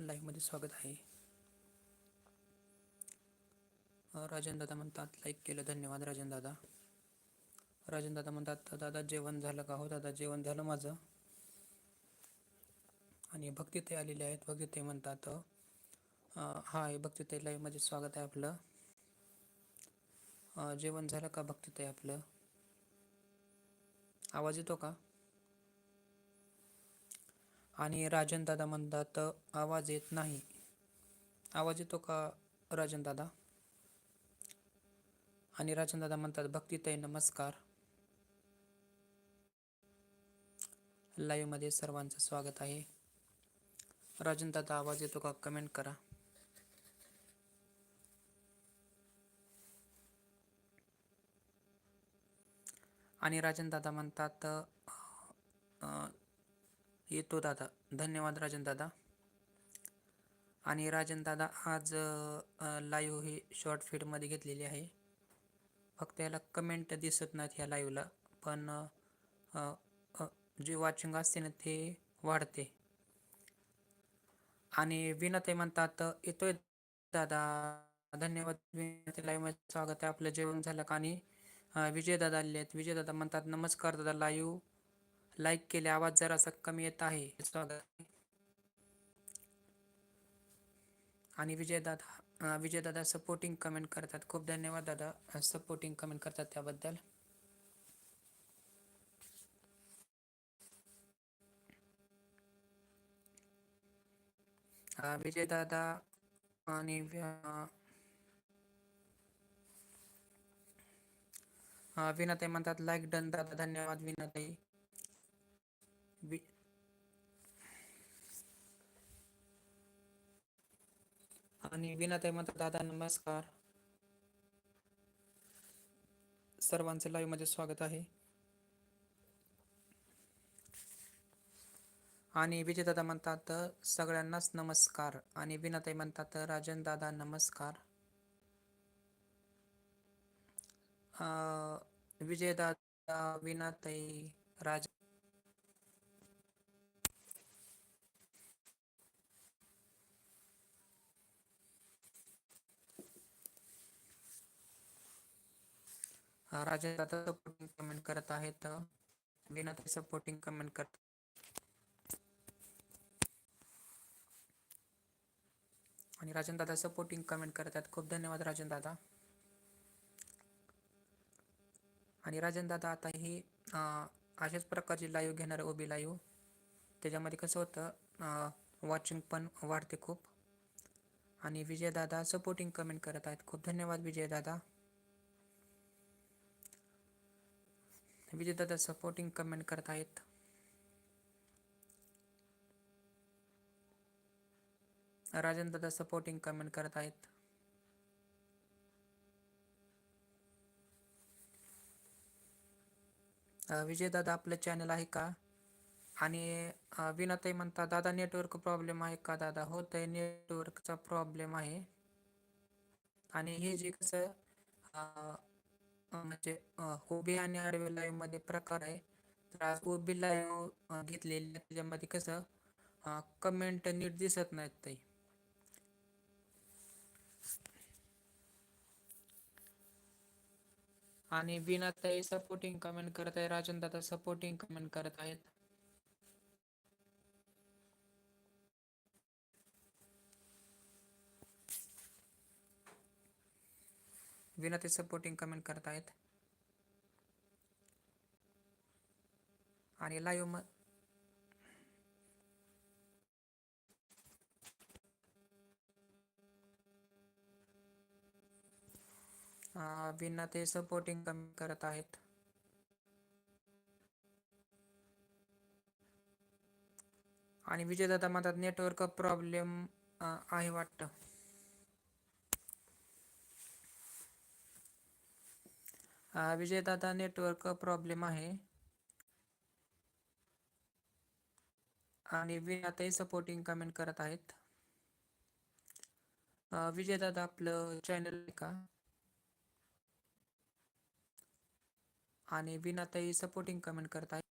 लाईव्हमध्ये स्वागत आहे. राजन दादा म्हणतात लाईक केलं धन्यवाद राजन दादा राजन दादा म्हणतात दादा जेवण झालं का हो? दादा जेवण झालं माझं. आणि भक्तिताई आलेले आहेत. भक्तिताई म्हणतात हाय ते लाईव्हमध्ये स्वागत आहे आपलं. जेवण झालं का भक्तिताई आपलं? आवाज येतो का? आणि राजन दादा म्हणतात आवाज येत नाही. आवाज येतो का राजन दादा आणि राजन दादा म्हणतात भक्तिताई नमस्कार. लाईव्हमध्ये सर्वांचं स्वागत आहे. राजन दादा आवाज येतो का? कमेंट करा. आणि राजन दादा म्हणतात येतो दादा. धन्यवाद राजन दादा. आणि राजन दादा आज लाईव्ह ही शॉर्ट फीडमध्ये घेतलेली आहे. फक्त याला कमेंट दिसत नाहीत ह्या लाईव्हला पण जे वॉचिंग असते ना ते वाढते. आणि विनते म्हणतात येतोय दादा. धन्यवाद. विनते लाईव्हमध्ये स्वागत आहे. आपलं जेवण झालं का आणि विजय दादा आले आहेत. विजय दादा म्हणतात नमस्कार दादा लाईव्ह लाईक केले आवाज जरासा कमी येत आहे स्वागत. आणि विजय दादा विजय दादा सपोर्टिंग कमेंट करतात. खूप धन्यवाद दादा सपोर्टिंग कमेंट करतात त्याबद्दल. विजयदादा विजय दादा आणि विनाताई म्हणतात लाईक डन दादा धन्यवाद विनाताई. वि- आणि विनाताई म्हणतात दादा नमस्कार. सर्वांचे लाईव्हमध्ये स्वागत आहे. आणि विजयदादा म्हणतात सगळ्यांनाच नमस्कार. आणि विनाताई म्हणतात राजन दादा नमस्कार. अं, विजयदादा विनाताई राजन दादा सपोर्टिंग कमेंट करत आहेत. विनाताई सपोर्टिंग कमेंट करत आणि राजन दादा सपोर्टिंग कमेंट करत आहेत. खूप धन्यवाद राजन दादा आणि राजन दादा आता ही अशाच प्रकारची लाईव्ह घेणार ओबी लाईव्ह त्याच्यामध्ये कसं होतं वॉचिंग पण वाढते खूप. आणि विजय दादा सपोर्टिंग कमेंट करत आहेत. खूप धन्यवाद विजय विजयदादा विजय दादा सपोर्टिंग कमेंट करत आहेत. राजन दादा सपोर्टिंग कमेंट करत आहेत. विजय दादा आपलं चॅनल आहे का? आणि विनाताई म्हणता दादा नेटवर्क प्रॉब्लेम आहे का दादा? होत आहे नेटवर्कचा प्रॉब्लेम आहे. आणि हे जे कसं म्हणजे उभी आणि आडवी लाईव्हमध्ये प्रकार आहे. तर आज उभी लाईव्ह घेतलेली त्याच्यामध्ये कसं कमेंट नीट दिसत नाहीत ते आणि विनाताई सपोर्टिंग कमेंट करत आहे. राजन दादा सपोर्टिंग कमेंट करत आहेत. विनाताई सपोर्टिंग कमेंट करत आहेत आणि लाईव्ह म ते सपोर्टिंग कमेंट करत आहेत आणि विजयदादा म्हणतात नेटवर्क प्रॉब्लेम आहे वाटतं. विजयदादा नेटवर्क प्रॉब्लेम आहे. आणि विनाताई सपोर्टिंग कमेंट करत आहेत. विजयदादा आपलं चॅनल आहे का? आणि विनाताई सपोर्टिंग कमेंट करत आहेत.